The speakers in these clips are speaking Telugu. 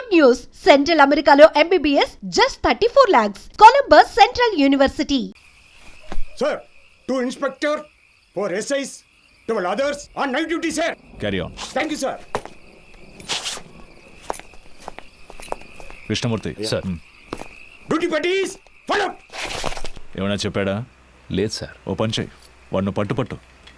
Good news. సెంట్రల్ అమెరికాలో MBBS just thirty four lakhs Columbus central university sir two inspector four SIs others on night duty sir carry on thank you sir Krishnamurthy sir duty పట్టీస్ ఏమైనా చెప్పాడా? లేదు సార్ ఓ పని చేయి వాడిని పట్టు పట్టు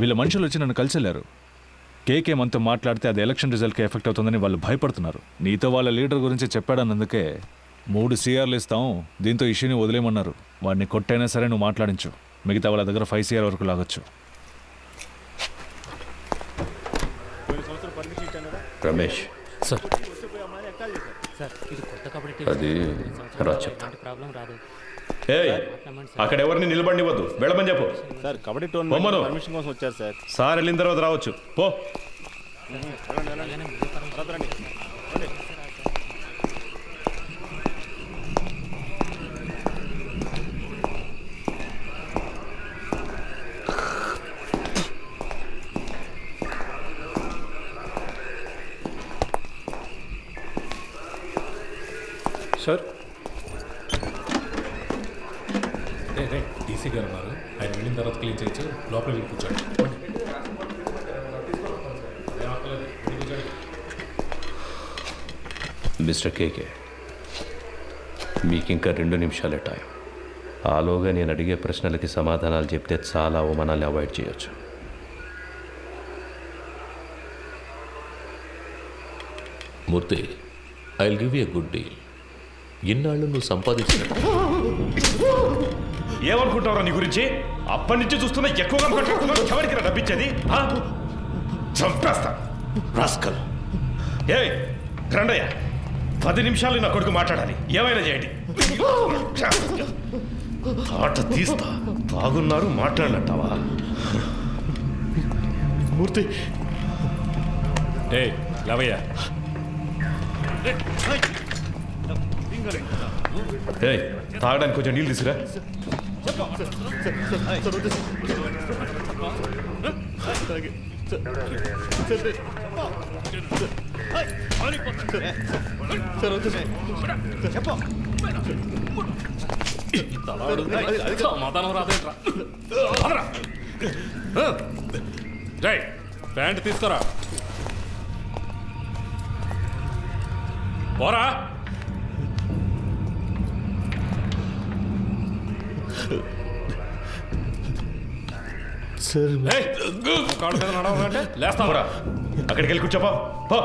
వీళ్ళ మనుషులు వచ్చి నన్ను కలిసి వెళ్ళారు కేకే మనతో మాట్లాడితే అది ఎలక్షన్ రిజల్ట్కి ఎఫెక్ట్ అవుతుందని వాళ్ళు భయపడుతున్నారు. నీతో వాళ్ళ లీడర్ గురించి చెప్పాడన్నందుకే మూడు సీఆర్లు ఇస్తాం. దీంతో ఇష్యూని వదిలేయమన్నారు. వాడిని కొట్టైనా సరే నువ్వు మాట్లాడించు. మిగతా వాళ్ళ దగ్గర ఫైవ్ సీఆర్ వరకు లాగొచ్చు. రమేష్. సార్. సార్ ఇది కొత్త కాబట్టి అది రా చెప్తా. ప్రాబ్లం రాదు. ఏయ్ అక్కడ ఎవరిని నిలబడివద్దు వెళ్ళమని చెప్పు. సార్ కబడ్డీ. టోర్నమెంట్ పర్మిషన్ కోసం వచ్చారు సార్. సార్ వెళ్ళిన తర్వాత రావచ్చు. పో. సార్ డీసీ గారు ఉన్నారు. ఆయన వెళ్ళిన తర్వాత క్లీన్ చేయొచ్చు లోపల వెళ్ళి కూర్చోండి. మిస్టర్ కేకే మీకు ఇంకా రెండు నిమిషాలే టైం. ఆలోగా నేను అడిగే ప్రశ్నలకి సమాధానాలు చెప్తే చాలా అవమానాలు అవాయిడ్ చేయొచ్చు. Murthy I will give you good deal. ఇన్నాళ్ళు నువ్వు సంపాదించిన ఏమనుకుంటావురా నీ గురించి? అప్పటి నుంచి చూస్తున్నా ఎక్కువగా మాట్లాడుతున్నావు ఎవరికి డబ్బిచ్చేది? ఆ? చంపేస్తా. రాస్కల్. ఏ రండయ్య. పది నిమిషాలు నా కొడుకు మాట్లాడాలి. ఏమైనా చేయండి. ఆట తీస్తా. తాగున్నారు మాట్లాడినట్టావా? మూర్తి. ఏయ్ లవయ్య. ఏయ్ తాగడానికి కొంచెం నీళ్ళు తీసురా సమాధానం రాదేంట్రా అదరా. ప్యాంట్ తీసుకురా పోరా సార్. నడవాలంటే లేస్తావరా అక్కడికి వెళ్ళి కూర్చోపా. పో.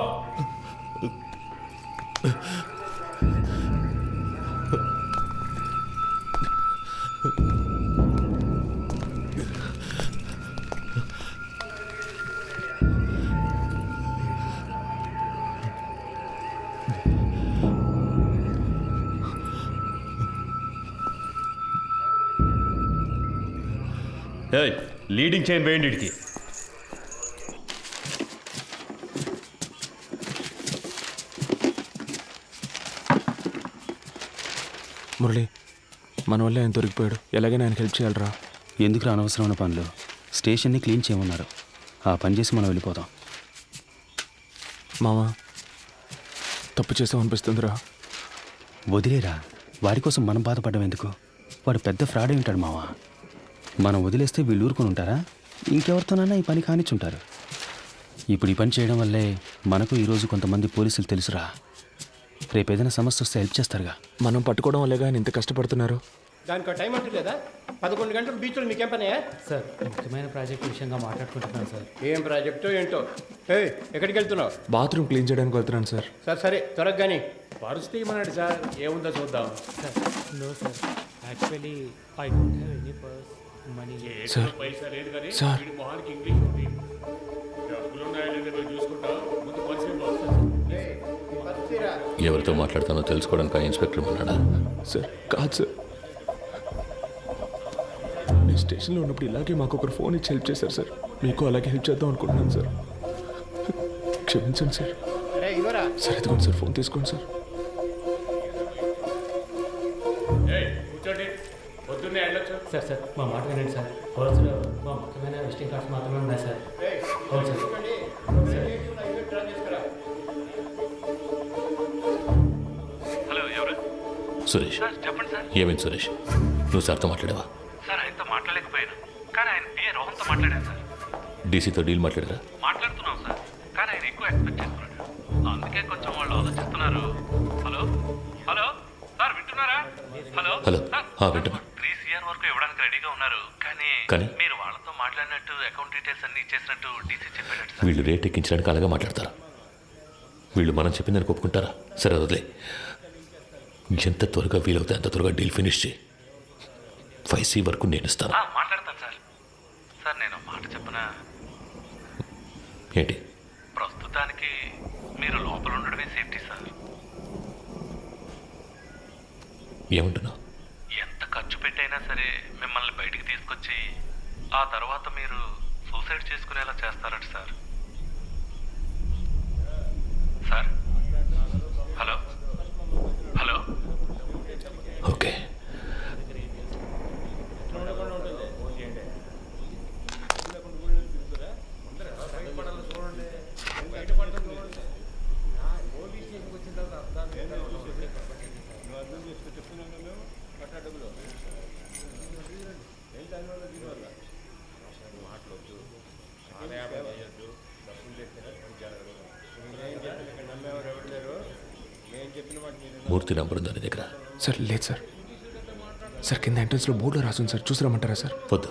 ఏయ్ లీడింగ్ చైన్ వేయండి ఇడికి మురళి మన వల్ల ఆయన దొరికిపోయాడు. ఎలాగైనా ఆయనకి హెల్ప్ చేయాలరా. ఎందుకు అనవసరమైన పనులు? స్టేషన్ని క్లీన్ చేయమన్నారు. ఆ పని చేసి మనం వెళ్ళిపోదాం మామ తప్పు చేసాం అనిపిస్తుందిరా. వదిలేరా? వాడి కోసం మనం బాధపడడం ఎందుకు? వాడు పెద్ద ఫ్రాడ్ ఉంటాడు మావా. మనం వదిలేస్తే వీళ్ళు ఊరుకొని ఉంటారా? ఇంకెవరితోనైనా ఈ పని కానిచ్చుంటారు? ఇప్పుడు ఈ పని చేయడం వల్లే మనకు ఈరోజు కొంతమంది పోలీసులు తెలుసురా. రేపు ఏదైనా సమస్య వస్తే హెల్ప్ చేస్తారుగా. మనం పట్టుకోవడం వల్లే ఆయన ఇంత కష్టపడుతున్నారు? దానికి టైం అంటూ లేదా? పదకొండు గంటలు బీచ్లో మీకేం పనే సార్ ముఖ్యమైన ప్రాజెక్ట్ విషయంగా మాట్లాడుకుంటున్నాను సార్. ఏం ప్రాజెక్టో ఏంటో? ఏ ఎక్కడికి వెళ్తున్నావు బాత్రూమ్ క్లీన్ చేయడానికి వెళ్తున్నాను సార్. సరే సరే త్వరగా కానీ పరుస్తూ ఇమ్మన్నాడు సార్? ఏముందో చూద్దాం. Sir no sir. Actually I don't have any purse sir. Sir. ఎవరితో మాట్లాడతానో తెలుసుకోవడానికి ఆ ఇన్స్పెక్టర్ ఉన్నాడా? సార్ కాదు సార్. నేను స్టేషన్లో ఉన్నప్పుడు ఇలాగే మాకు ఒకరు ఫోన్ ఇచ్చి హెల్ప్ చేశారు సార్. మీకు అలాగే హెల్ప్ చేద్దాం అనుకుంటున్నాను సార్. క్షమించండి సార్. సార్ ఇదిగోండి సార్ ఫోన్ తీసుకోండి సార్. సార్ సార్ మా మాట వినండి సార్. పర్సులో మా ముఖ్యమైన విజిటింగ్ కార్డ్స్ మాత్రమే ఉన్నాయి సార్. అవును సార్. డ్రా చేసుకురా సురేష్. చెప్పండి సార్. ఏమైంది సురేష్? నువ్వు సార్తో మాట్లాడావా? సార్ ఆయనతో మాట్లాడలేకపోయాను. కానీ ఆయన పిఏ రోహన్తో మాట్లాడాను సార్. డీసీతో డీల్ మాట్లాడారా? మాట్లాడుతున్నాం సార్. కానీ ఆయన ఎక్కువ ఎక్స్పెక్ట్ చేస్తున్నాడు. అందుకే కొంచెం వాళ్ళు ఆలోచిస్తున్నారు. హలో? హలో? సార్ వింటున్నారా? హలో? హలో. సార్, ఆ, వింటున్నా. త్రీ సిఆర్ వరకు ఇవ్వడానికి రెడీగా ఉన్నారు. కానీ కానీ? మీరు వాళ్ళతో మాట్లాడినట్టు అకౌంట్ డీటెయిల్స్ అన్ని ఇచ్చేసినట్టు డీసీ చెప్పాడు సార్. వీళ్ళు రేట్ ఎక్కించడానికి అలాగే మాట్లాడతారా? వీళ్ళు మనం చెప్పిందని ఒప్పుకుంటారా? సరే వదిలే. ఎంత త్వరగా వీలవుతే అంత త్వరగా డీల్ ఫినిష్ చేయి. ఫైవ్ సి వరకు నేను ఇస్తాను. ఆ, మాట్లాడతాను సార్. సార్ నేను ఒక మాట చెప్పనా? ఏంటి? ప్రస్తుతానికి మీరు లోపల ఉండడమే సేఫ్టీ సార్. ఏమంటున్నావు? ఎంత ఖర్చు పెట్టైనా సరే వచ్చి ఆ తర్వాత మీరు సూసైడ్ చేసుకునేలా చేస్తారట sir hello hello okay Murthy number ఉందా నీ దగ్గర. సార్ లేదు సార్. సార్ కింద ఎంట్రన్స్లో బోర్డులో రాసుంది సార్. చూసి రమ్మంటారా సార్? వద్దు.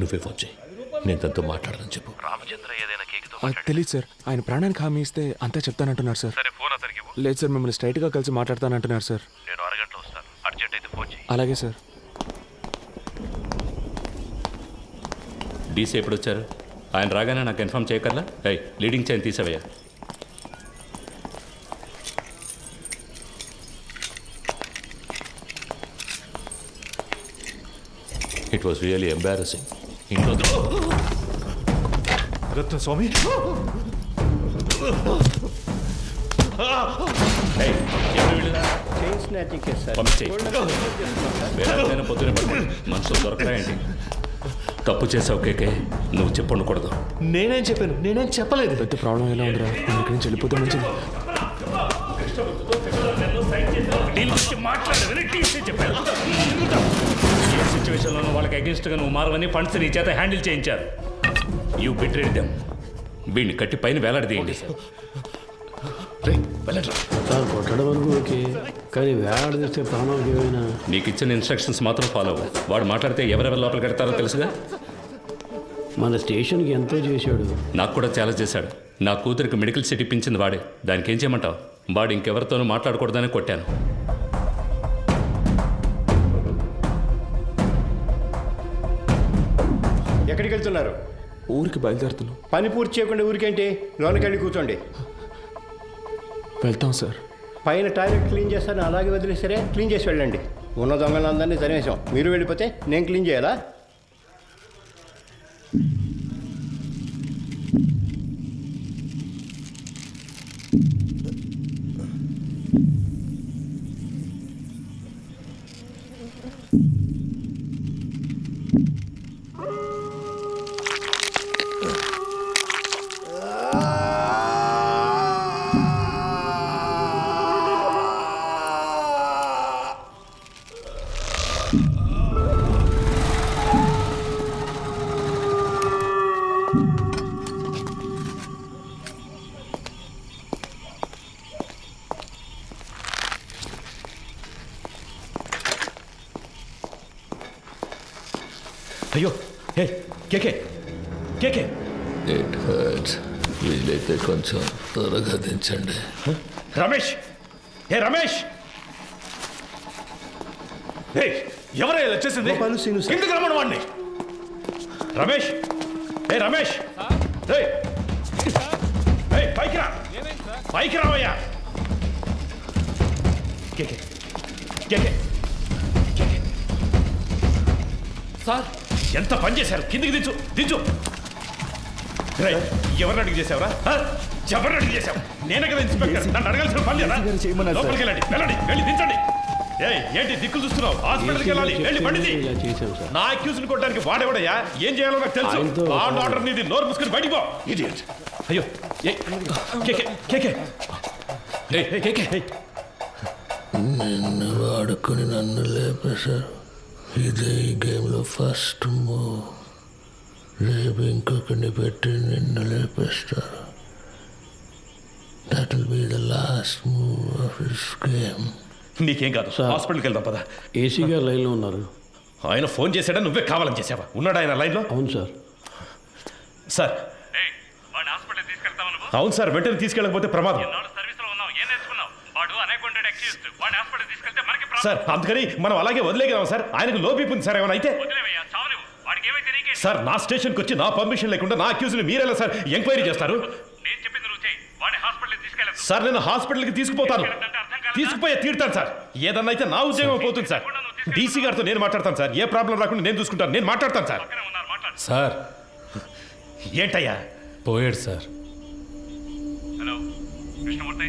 నువ్వే ఫోన్ చేయి. నేను తనతో మాట్లాడాలని చెప్పు. రామచంద్ర ఏదైనా కేకుతో తెలియదు సార్. ఆయన ప్రాణానికి హామీ ఇస్తే అంతా చెప్తానంటున్నారు సార్. సరే ఫోన్ అతనికి ఇవ్వు. లేదు సార్ మిమ్మల్ని స్ట్రైట్గా కలిసి మాట్లాడతానంటున్నారు సార్. నేను అరగంటలో వస్తాను. అర్జెంట్ అయితే ఫోన్ చేయి. అలాగే సార్. డీసీ ఎప్పుడు వచ్చారు ఆయన రాగానే నాకు ఇన్ఫామ్ చేయకర్లా అయ్యి లీడింగ్ చైన్ తీసావయ్యా. ఇట్ వాస్ రియలీ ఎంబారసింగ్ ఇంట్లో రత్న స్వామి పొద్దునే పడుకోండి మనుషులు దొరకరా ఏంటి తప్పు చేసావు కేకే నువ్వు చెప్పు ఉండకూడదు నేనేం చెప్పాను? నేనేం చెప్పలేదు. పెద్ద ప్రాబ్లం ఎలా ఉందిరా? నేను ఇక్కడి నుంచి వెళ్ళిపోతే మంచిది. మాట్లాడదని టీసీ చెప్పారు ఏ సిచ్యువేషన్లోనూ వాళ్ళకి అగేన్స్ట్గా నువ్వు మారవని ఫండ్స్ నీ చేత హ్యాండిల్ చేయించారు. యూ బిట్రేడ్ దెమ్ వీడిని కట్టి పైన వేలాడదీయండి. సార్. కొట్టడం వరకు ఓకే కానీ వేలాడదీస్తే ప్రాణాలకు ఏమైనా? నీకు ఇచ్చిన ఇన్స్ట్రక్షన్స్ మాత్రం ఫాలో అవ్వు. వాడు మాట్లాడితే ఎవరెవరు లోపల కడతారో తెలుసుగా? మన స్టేషన్కి ఎంతో చేశాడు. నాకు కూడా చాలా చేశాడు. నా కూతురికి మెడికల్ సీట్ ఇప్పించింది వాడే. దానికి ఏం చేయమంటావు? వాడు ఇంకెవరితోనూ మాట్లాడకూడదని కొట్టాను. ఎక్కడికి వెళ్తున్నారు ఊరికి బయలుదేరుతున్నాం. పని పూర్తి చేయకుండా ఊరికేంటి? లోనకి వెళ్ళి కూర్చోండి. వెళ్తాం సార్. పైన టాయిలెట్ క్లీన్ చేస్తాను అలాగే వదిలేసరే క్లీన్ చేసి వెళ్ళండి. ఉన్న దొంగలందరినీ తరిమేశాం మీరు వెళ్ళిపోతే నేను క్లీన్ చేయాలా? అయ్యో hey KK KK. It hurts వీలైతే కొంచెం త్వరగా దించండి. రమేష్ ఏ రమేష్. ఏ ఎవరే ఇలా వచ్చేసింది గోపాలు, సీను సార్. కిందకి రమ్మను వాడిని రమేష్ ఏ రమేష్. పైకి రా. పైకి రావయ్యా. కేకే కేకే కేకే. సార్ ఎంత పని చేశారు? కిందికి దించు దించు. రేయ్, ఎవరిని అడిగి చేసావురా ఆ? ఎవరిని అడిగి చేసావు నేనే కదా ఇన్స్పెక్టర్. నన్ను అడగాల్సిన పని లేదా? లోపలికి వెళ్ళండి వెళ్ళండి వెళ్ళి దించండి. ఏయ్ ఏంటి దిక్కులు చూస్తున్నావు? హాస్పిటల్కి వెళ్ళాలి వెళ్ళి సార్. నా అక్యూజ్ని కొట్టడానికి వాడేవాడయ్యా? ఏం చేయాలో నాకు తెలుసు. ఆన్ ఆర్డర్ నీది. నోరు మూసుకుని బయటికి పో. ఇడియట్ అయ్యో ఏయ్, కేకే కేకే. నిన్ను వాడుకొని నన్ను లేపేశారు. ఇదే ఈ గేమ్లో ఫస్ట్ మూవ్ రేపు ఇంకొకరిని పెట్టి నిన్ను లేపేస్తారు. That will be the last move of this game నీకేం కాదు. హాస్పిటల్కి వెళ్దాం పదా. ఏసీ గారు లైన్లో ఉన్నారు. ఆయన ఫోన్ చేశాడా? నువ్వే కావాలని చేసావా ఉన్నాడా ఆయన లైన్లో? అవును సార్. సార్. వాడిని హాస్పిటల్ తీసుకెళ్తావు నువ్వు? అవును సార్. వెంటనే తీసుకెళ్ళకపోతే ప్రమాదం. సార్ అందుకని మనం అలాగే వదిలేగలం సార్. ఆయనకు లో బీపీ ఉంది సార్ ఏమైనా అయితే. సార్ నా స్టేషన్కి వచ్చి నా పర్మిషన్ లేకుండా నా అక్యూజ్ని మీరెలా సార్ ఎంక్వైరీ చేస్తారు? సార్ నేను హాస్పిటల్కి తీసుకుపోతాను. తీసుకుపోయే తీరుతాను సార్. ఏదన్నా అయితే నా ఉద్యోగం పోతుంది సార్. డీసీ గారితో నేను మాట్లాడతాను సార్. ఏ ప్రాబ్లం రాకుండా నేను చూసుకుంటాను. నేను మాట్లాడతాను సార్. సార్. ఏంటయ్యా? పోయాడు sir. Hello Krishnamurthy.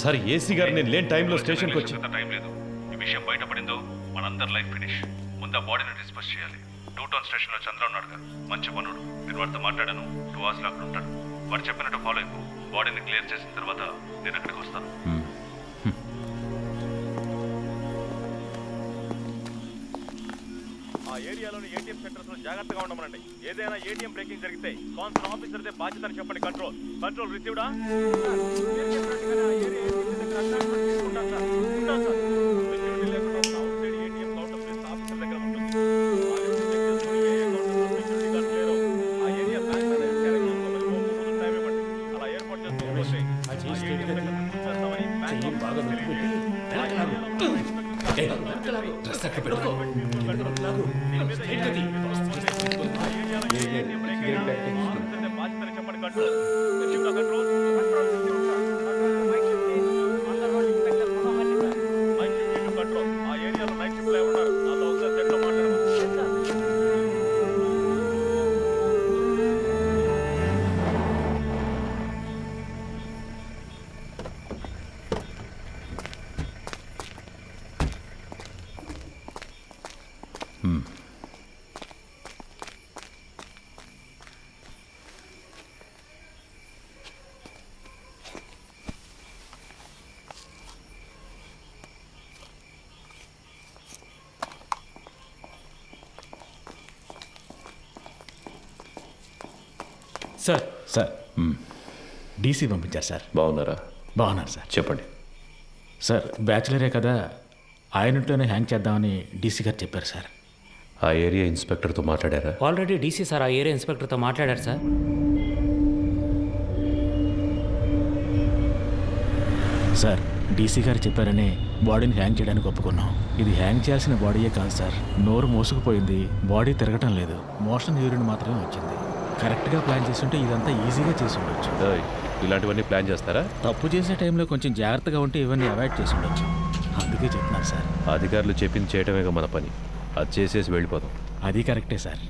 Sir AC గారు నేను లేని టైంలో స్టేషన్కి వచ్చి టైం లేదు. ఈ విషయం బయటపడిందో మనందరి లైఫ్ ఫినిష్. ముందు ఆ బాడీని డిస్పస్ చేయాలి. టూ టౌన్ స్టేషన్లో చంద్ర ఉన్నాడు కదా మంచి పనుడు. నేను వాడితో మాట్లాడాను టూ అవర్స్లో అక్కడ ఉంటాడు వాడు చెప్పినట్టు ఫాలో అయిపో. బాడీని క్లియర్ చేసిన తర్వాత నేను అక్కడికి వస్తాను. ఏరియాలోని ఏటీఎం సెంటర్స్లో జాగ్రత్తగా ఉండమనండి. ఏదైనా ఏటీఎం బ్రేకింగ్ జరిగితే కాన్సర్ ఆఫీసర్దే బాధ్యతని చెప్పండి. కంట్రోల్ కంట్రోల్ రిసీవ్డా అలా సార్. సార్ డీసీ పంపించారు సార్. బాగున్నారా? బాగున్నారు సార్. చెప్పండి. సార్ బ్యాచులరే కదా ఆయనతోనే హ్యాంగ్ చేద్దామని డీసీ గారు చెప్పారు సార్. ఆ ఏరియా ఇన్స్పెక్టర్తో మాట్లాడారా? ఆల్రెడీ డీసీ సార్ ఆ ఏరియా ఇన్స్పెక్టర్తో మాట్లాడారు సార్. సార్ డీసీ గారు చెప్పారని బాడీని హ్యాంగ్ చేయడానికి ఒప్పుకున్నాం. ఇది హ్యాంగ్ చేయాల్సిన బాడీయే కాదు సార్. నోరు మోసుకుపోయింది బాడీ తిరగటం లేదు. మోషన్ యూరిన్ మాత్రమే వచ్చింది. కరెక్ట్గా ప్లాన్ చేస్తుంటే ఇదంతా ఈజీగా చేసి ఉండొచ్చు. ఇలాంటివన్నీ ప్లాన్ చేస్తారా? తప్పు చేసే టైంలో కొంచెం జాగ్రత్తగా ఉంటే ఇవన్నీ అవాయిడ్ చేసి ఉండొచ్చు. అందుకే చెప్తున్నాను సార్. అధికారులు చెప్పింది చేయటమేగా మన పని. అది చేసేసి వెళ్ళిపోదాం. అది కరెక్టే సార్.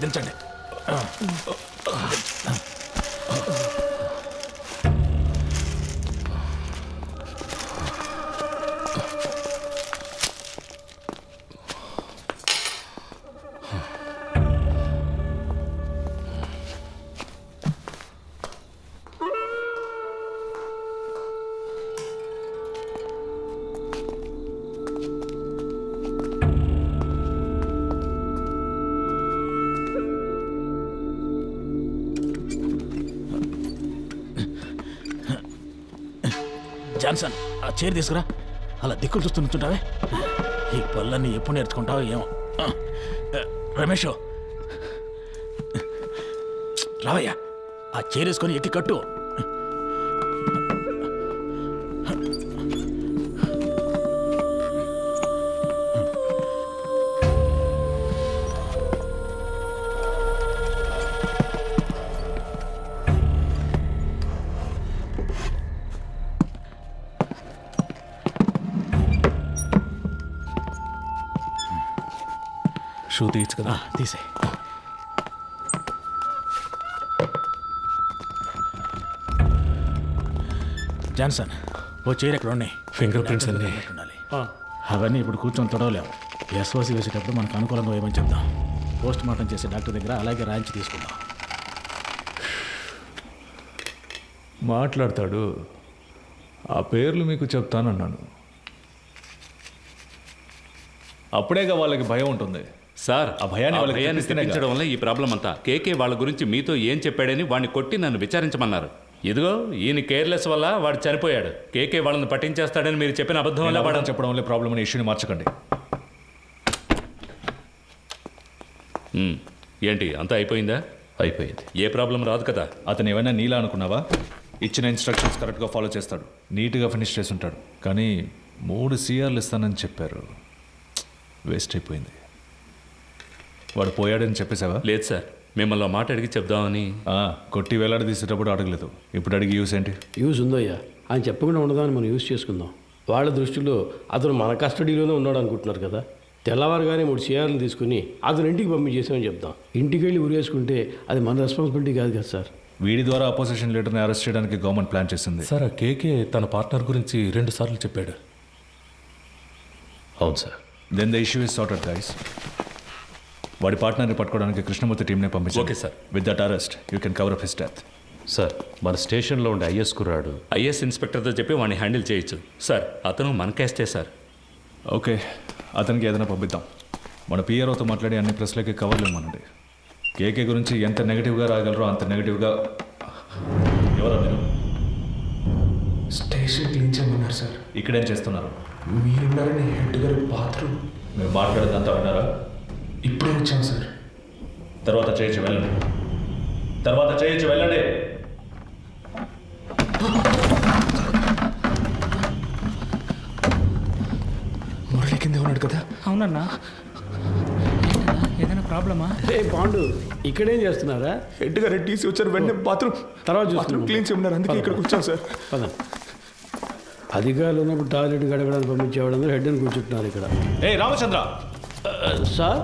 దించండి జాన్సన్ ఆ చైర్ తీసుకురా. అలా దిక్కులు చూస్తూ నుంచుంటావే? ఈ పళ్ళన్నీ ఎప్పుడు నేర్చుకుంటావో ఏమో. రమేష్. రావయ్యా ఆ చైర్ వేసుకొని ఎక్కి కట్టు. షూ తీయచ్చు కదా తీసే జాన్సన్ ఓ చైర్ ఎక్కడ ఉన్నాయి. ఫింగర్ ప్రింట్స్ అన్నీ. ఉండాలి అవన్నీ ఇప్పుడు కూర్చొని తొడవలేం. ఎస్ఓసి వేసేటప్పుడు మనకు అనుకూలంగా వేయమని చెప్దాం పోస్ట్ మార్టం చేసే డాక్టర్ దగ్గర అలాగే రాయించి తీసుకుందాం. మాట్లాడతాడు. ఆ పేర్లు మీకు చెప్తానన్నాను. అప్పుడేగా వాళ్ళకి భయం ఉంటుంది. సార్ ఆ భయాన్ని వాళ్ళకి భయాన్ని తెప్పిస్తేనే తెప్పించడం వల్ల ఈ ప్రాబ్లం అంతా. కేకే వాళ్ళ గురించి మీతో ఏం చెప్పాడని వాడిని కొట్టి నన్ను విచారించమన్నారు. ఇదిగో ఈయన కేర్లెస్ వల్ల వాడు చనిపోయాడు. కేకే వాళ్ళని పట్టించేస్తాడని మీరు చెప్పిన అబద్ధం వల్ల వాడు అబద్ధం చెప్పడం వల్ల ప్రాబ్లం అనే ఇష్యూని మార్చకండి. ఉమ్, ఏంటి అంతా అయిపోయిందా? అయిపోయింది. ఏ ప్రాబ్లం రాదు కదా. అతను ఏమైనా నీలా అనుకున్నావా? ఇచ్చిన ఇన్స్ట్రక్షన్స్ కరెక్ట్గా ఫాలో చేస్తాడు. నీట్గా ఫినిష్ చేసి ఉంటాడు. కానీ మూడు సీఆర్లు ఇస్తానని చెప్పారు. వేస్ట్ అయిపోయింది. వాడు పోయాడని చెప్పేశావా? లేదు సార్. మిమ్మల్ని మాట అడిగి చెప్దామని. ఆ, కొట్టి వేలాడ తీసేటప్పుడు అడగలేదు. ఇప్పుడు అడిగి యూస్ ఏంటి? యూజ్ ఉందయ్యా ఆయన చెప్పకుండా ఉండదాన్ని మనం యూజ్ చేసుకుందాం. వాళ్ళ దృష్టిలో అతను మన కస్టడీలోనే ఉన్నాడు అనుకుంటున్నారు కదా? తెల్లవారుగానే మూడు చీరలు తీసుకుని అతను ఇంటికి పంపించేసామని చెప్దాం. ఇంటికి వెళ్ళి ఉరేసుకుంటే అది మన రెస్పాన్సిబిలిటీ కాదు కదా సార్? వీడి ద్వారా అపోజిషన్ లీడర్ని అరెస్ట్ చేయడానికి గవర్నమెంట్ ప్లాన్ చేసింది. సార్ ఆ కేకే తన పార్ట్నర్ గురించి రెండు సార్లు చెప్పాడు. అవును sir. Then the issue is sorted guys వాడి పార్ట్నర్ని పట్టుకోవడానికి కృష్ణమూర్తి టీంనే పంపించారు Okay, sir. With that arrest you can cover up his death sir మన స్టేషన్లో ఉండే ఐఎస్ కుర్రాడు ఐఎస్ ఇన్స్పెక్టర్తో చెప్పి వాడిని హ్యాండిల్ చేయొచ్చు. సార్ అతను మన కేస్తే సార్. ఓకే అతనికి ఏదైనా పంపిద్దాం. మన పిఆర్ఓతో మాట్లాడి అన్ని ప్రెస్లకి కవర్లు ఇవ్వమనండి. కేకే గురించి ఎంత నెగిటివ్గా రాగలరో అంత నెగిటివ్గా ఎవరా మీరు? స్టేషన్ క్లీన్ చేయమన్నారు సార్. ఇక్కడేం చేస్తున్నారు? మీరున్నారని హెడ్ గారి బాత్రూమ్ మీరు మాట్లాడేదంతా విన్నారా? ఇప్పుడే వచ్చాం సార్. తర్వాత చేయొచ్చు వెళ్ళండి. తర్వాత చేయొచ్చు వెళ్ళండి. మురళి కింద ఉన్నాడు కదా? అవునన్నా. ఏదైనా ప్రాబ్లమా? ఏ పాండు ఇక్కడేం చేస్తున్నారా? హెడ్ గారు టీసీ వచ్చారు వెంటనే బాత్రూమ్ తర్వాత బాత్రూమ్ చూస్తున్నాం. క్లీన్ చేయమన్నారు అందుకే ఇక్కడికి వచ్చాం సార్. పద అధికారులు ఉన్నప్పుడు టాయిలెట్ గడగడానికి పంపించేవాడు హెడ్ అని కూర్చుంటున్నారు ఇక్కడ. ఏ రామచంద్ర! సార్?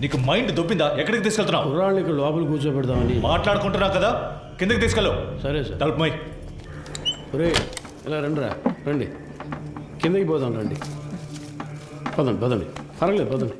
నీకు మైండ్ దొబ్బిందా? ఎక్కడికి తీసుకెళ్తున్నావు? కుర్రాళ్ళు ఇక్కడ లోపల కూర్చోబెడదామని. మాట్లాడుకుంటున్నావు కదా? కిందకి తీసుకెళ్ళు. సరే సార్. తలుపు మై ఒరే ఇలా రండిరా. రండి. కిందకి పోదాం రండి. పదండి పదండి. పర్వాలేదు పదండి.